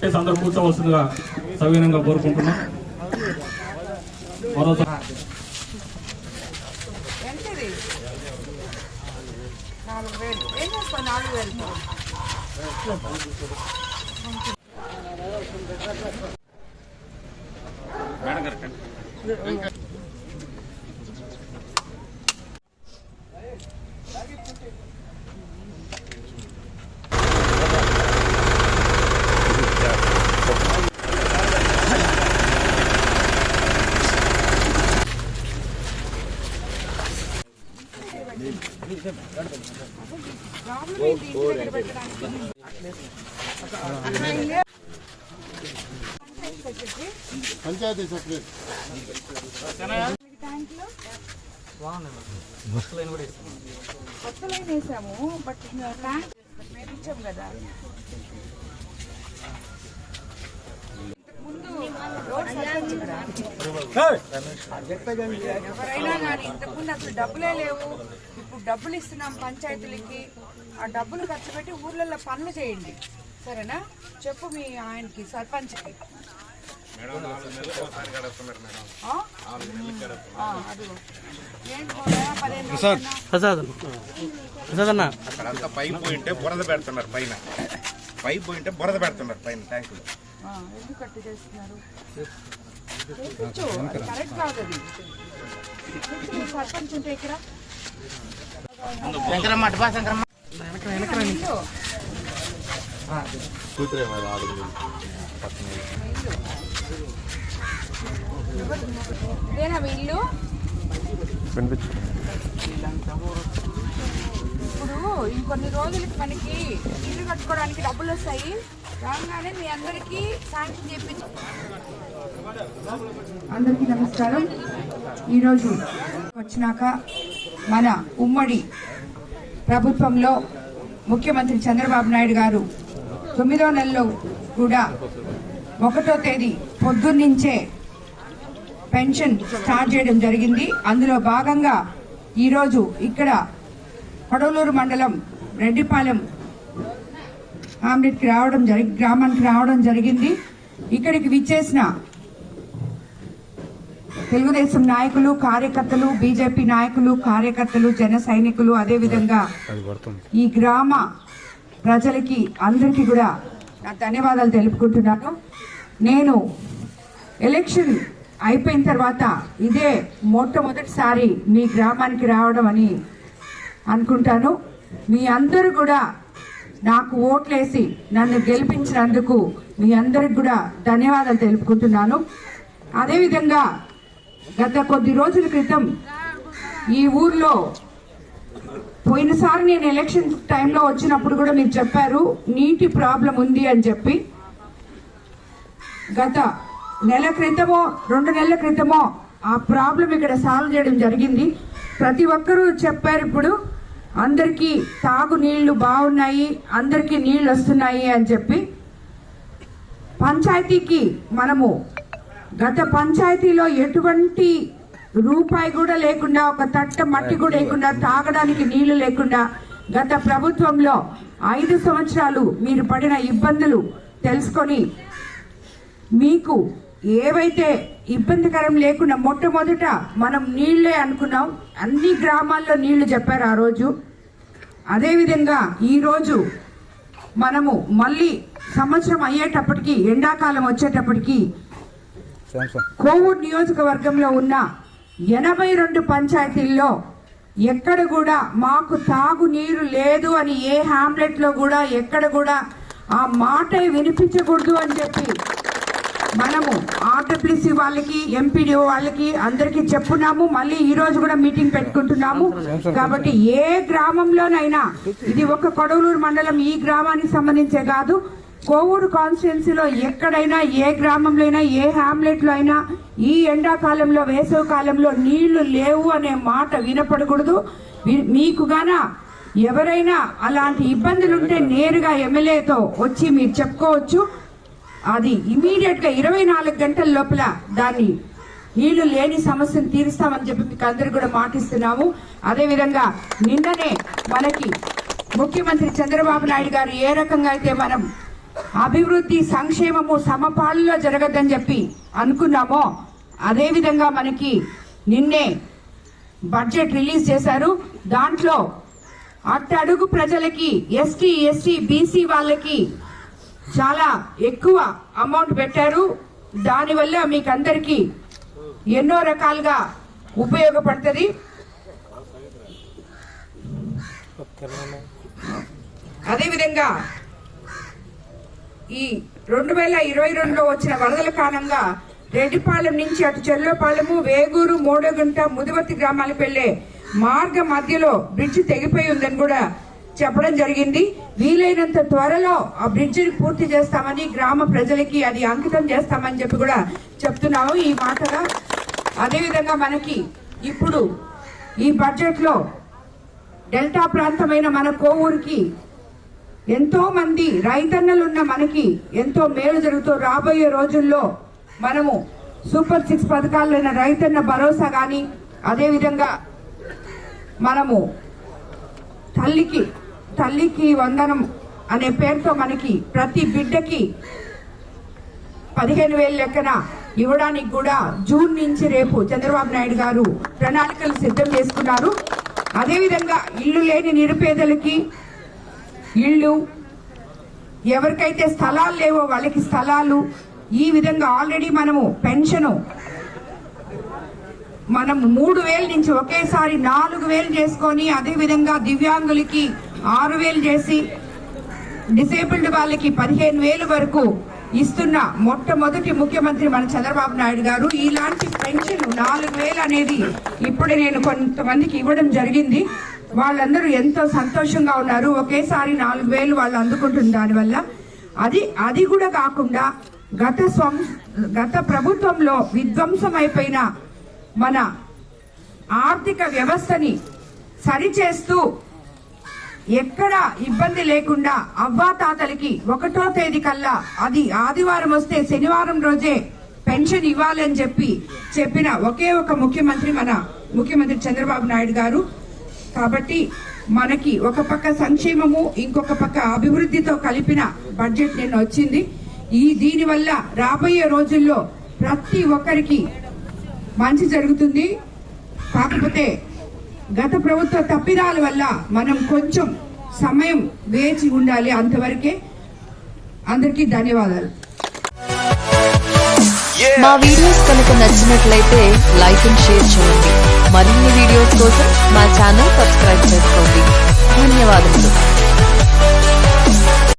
Case అందరూ కూర్చోవలసిందిగా సవినయంగా కోరుకుంటున్నాం. మరోసారి ఎంతది నాలుగు వేలు. ఏం చేస్తావు? నాలుగు వేలు. ప్రాబ్లం ఏంటి ఇంటి దగ్గర పెట్టడానికి పంచాయతీ సెక్రటరీ. ట్యాంక్లో కొత్త లైన్ వేసాము బట్ ట్యాంక్ మేము ఇచ్చాము కదా. ముందు రోడ్. ఎవరైనా కానీ ఇంతకుముందు అసలు డబ్బులే లేవు. ఇప్పుడు డబ్బులు ఇస్తున్నాం పంచాయతీలకి. ఆ డబ్బులు ఖర్చు పెట్టి ఊర్లలో పనులు చేయండి. సరేనా? చెప్పు మీ ఆయనకి సర్పంచ్కి. రోజులైనా ప్రసాద్. ప్రసాద్ అన్న. అక్కడంతా పైప్ పోయింటే బురద పెడుతున్నారు పైన. పైప్ పోయింటే బురద పెడుతున్నారు పైన ట్యాంకులో. ఆ, ఎందుకు కట్టు చేస్తున్నారు? చేయించు. అది కరెక్ట్ కాదు అది చేయించు. సర్పంచ్ ఉంటే ఇక్కడ శంకరమ్మ అటు బా శంకరమ్మ ఇల్లు. ఇదేనా ఇల్లు? ఇప్పుడు ఇంకొన్ని రోజులకి మనకి ఇల్లు కట్టుకోవడానికి డబ్బులు వస్తాయి. రాగానే మీ అందరికీ శాంక్షన్ చేపించు. అందరికీ నమస్కారం. ఈరోజు వచ్చినాక మన ఉమ్మడి ప్రభుత్వంలో ముఖ్యమంత్రి చంద్రబాబు నాయుడు గారు తొమ్మిదో నెలలో కూడా ఒకటో తేదీ పొద్దున్నుంచే పెన్షన్ స్టార్ట్ చేయడం జరిగింది. అందులో భాగంగా ఈరోజు ఇక్కడ కొడవలూరు మండలం రెడ్డిపాలెం ఆమ్లెట్కి రావడం జరిగి గ్రామానికి రావడం జరిగింది. ఇక్కడికి విచ్చేసిన తెలుగుదేశం నాయకులు కార్యకర్తలు బీజేపీ నాయకులు కార్యకర్తలు జన సైనికులు అదేవిధంగా ఈ గ్రామ ప్రజలకి అందరికీ కూడా నా ధన్యవాదాలు తెలుపుకుంటున్నాను. నేను ఎలక్షన్ అయిపోయిన తర్వాత ఇదే మొట్టమొదటిసారి మీ గ్రామానికి రావడం అని అనుకుంటాను. మీ అందరూ కూడా నాకు ఓట్లేసి నన్ను గెలిపించినందుకు మీ అందరికి కూడా ధన్యవాదాలు తెలుపుకుంటున్నాను. అదేవిధంగా గత కొద్ది రోజుల క్రితం ఈ ఊర్లో పోయినసారి నేను ఎలక్షన్ టైంలో వచ్చినప్పుడు కూడా మీరు చెప్పారు నీటి ప్రాబ్లం ఉంది అని చెప్పి. గత నెల క్రితమో రెండు నెలల క్రితమో ఆ ప్రాబ్లం ఇక్కడ సాల్వ్ చేయడం జరిగింది. ప్రతి ఒక్కరూ చెప్పారు ఇప్పుడు అందరికీ తాగు నీళ్ళు బాగున్నాయి అందరికీ నీళ్ళు వస్తున్నాయి అని చెప్పి. పంచాయతీకి మనము గత పంచాయతీలో ఎటువంటి రూపాయి కూడా లేకుండా ఒక తట్ట మట్టి కూడా లేకుండా తాగడానికి నీళ్ళు లేకుండా గత ప్రభుత్వంలో ఐదు సంవత్సరాలు మీరు పడిన ఇబ్బందులు తెలుసుకొని మీకు ఏవైతే ఇబ్బందికరం లేకుండా మొట్టమొదట మనం నీళ్ళే అనుకున్నాం అన్ని గ్రామాల్లో నీళ్ళు చెప్పారు ఆ రోజు. అదేవిధంగా ఈరోజు మనము మళ్ళీ సంవత్సరం అయ్యేటప్పటికి ఎండాకాలం వచ్చేటప్పటికి కోవూరు నియోజకవర్గంలో ఉన్న ఎనభై రెండు పంచాయతీల్లో ఎక్కడ కూడా మాకు తాగు నీరు లేదు అని ఏ హామ్లెట్లో కూడా ఎక్కడ కూడా ఆ మాట వినిపించకూడదు అని చెప్పి మనము ఆర్డబ్ల్యూసీ వాళ్ళకి ఎంపీడీఓ వాళ్ళకి అందరికీ చెప్పున్నాము. మళ్ళీ ఈ రోజు కూడా మీటింగ్ పెట్టుకుంటున్నాము. కాబట్టి ఏ గ్రామంలోనైనా ఇది ఒక కొడవలూరు మండలం ఈ గ్రామానికి సంబంధించే కాదు. కోవూరు కాన్స్టిట్యున్సీలో ఎక్కడైనా ఏ గ్రామంలో అయినా ఏ హ్యామ్లెట్లో అయినా ఈ ఎండాకాలంలో వేసవి కాలంలో నీళ్ళు లేవు అనే మాట వినపడకూడదు. మీకు గాన ఎవరైనా అలాంటి ఇబ్బందులుంటే నేరుగా ఎమ్మెల్యేతో వచ్చి మీరు చెప్పుకోవచ్చు. అది ఇమీడియట్గా ఇరవై నాలుగు గంటల లోపల దాన్ని నీళ్ళు లేని సమస్యను తీరుస్తామని చెప్పి మీకు అందరు కూడా మాటిస్తున్నాము అదేవిధంగా నిన్ననే మనకి ముఖ్యమంత్రి చంద్రబాబు నాయుడు గారు ఏ రకంగా అయితే మనం అభివృద్ధి సంక్షేమము సమపాలులో జరగద్దని చెప్పి అనుకున్నామో అదేవిధంగా మనకి నిన్నే బడ్జెట్ రిలీజ్ చేశారు. దాంట్లో అట్టడుగు ప్రజలకి ఎస్టీ ఎస్సీ బీసీ వాళ్ళకి చాలా ఎక్కువ అమౌంట్ పెట్టారు. దానివల్ల మీకు అందరికీ ఎన్నో రకాలుగా ఉపయోగపడుతుంది. అదేవిధంగా ఈ రెండు వేల ఇరవై రెండులో వచ్చిన వరదల కారణంగా రెడ్డిపాలెం నుంచి అటు చెల్లపాలెము వేగూరు మోడగుంట ముదివర్తి గ్రామాలకు వెళ్ళే మార్గ మధ్యలో బ్రిడ్జ్ తెగిపోయి ఉందని కూడా చెప్పడం జరిగింది. వీలైనంత త్వరలో ఆ బ్రిడ్జిని పూర్తి చేస్తామని గ్రామ ప్రజలకి అది అంకితం చేస్తామని చెప్పి కూడా చెప్తున్నాము. ఈ మాటగా అదేవిధంగా మనకి ఇప్పుడు ఈ బడ్జెట్లో డెల్టా ప్రాంతమైన మన కోవూరుకి ఎంతో మంది రైతన్నలు ఉన్న మనకి ఎంతో మేలు జరుగుతూ రాబోయే రోజుల్లో మనము సూపర్ సిక్స్ పథకాలైన రైతన్న భరోసా కానీ అదేవిధంగా మనము తల్లికి తల్లికి వందనం అనే పేరుతో మనకి ప్రతి బిడ్డకి పదిహేను వేల లెక్కన ఇవ్వడానికి కూడా జూన్ నుంచి రేపు చంద్రబాబు నాయుడు గారు ప్రణాళికలు సిద్ధం చేసుకున్నారు. అదేవిధంగా ఇల్లు లేని నిరుపేదలకి ఇళ్ళు ఎవరికైతే స్థలాలు లేవో వాళ్ళకి స్థలాలు ఈ విధంగా ఆల్రెడీ మనము పెన్షను మనం మూడు వేల నుంచి ఒకేసారి నాలుగు వేలు చేసుకొని అదే విధంగా దివ్యాంగులకి ఆరు వేలు చేసి డిసేబుల్డ్ వాళ్ళకి పదిహేను వేలు వరకు ఇస్తున్న మొట్టమొదటి ముఖ్యమంత్రి మన చంద్రబాబు నాయుడు గారు. ఇలాంటి పెన్షన్ నాలుగు వేలు అనేది ఇప్పుడు నేను కొంతమందికి ఇవ్వడం జరిగింది. వాళ్ళందరూ ఎంతో సంతోషంగా ఉన్నారు. ఒకేసారి నాలుగు వేలు వాళ్ళు అందుకుంటున్న దానివల్ల అది అది కూడా కాకుండా గత స్వం గత ప్రభుత్వంలో విధ్వంసం అయిపోయిన మన ఆర్థిక వ్యవస్థని సరిచేస్తూ ఎక్కడా ఇబ్బంది లేకుండా అవ్వాతాతలకి ఒకటో తేదీ కల్లా అది ఆదివారం వస్తే శనివారం రోజే పెన్షన్ ఇవ్వాలని చెప్పి చెప్పిన ఒకే ఒక ముఖ్యమంత్రి మన ముఖ్యమంత్రి చంద్రబాబు నాయుడు గారు. కాబట్టి మనకి ఒక పక్క సంక్షేమము ఇంకొక పక్క అభివృద్ధితో కలిపిన బడ్జెట్ నిన్న వచ్చింది. ఈ దీని వల్ల రాబోయే రోజుల్లో ప్రతి ఒక్కరికి మంచి జరుగుతుంది. కాకపోతే గత ప్రభుత్వ తప్పిదాల వల్ల మనం కొంచెం సమయం వేచి ఉండాలి అంతవరకే. అందరికీ ధన్యవాదాలు. మా వీడియోస్ కనుక నచ్చినట్లయితే లైక్ అండ్ షేర్ చేయండి. మరిన్ని వీడియోస్ కోసం మా ఛానల్ సబ్స్క్రైబ్ చేసుకోండి. ధన్యవాదములు.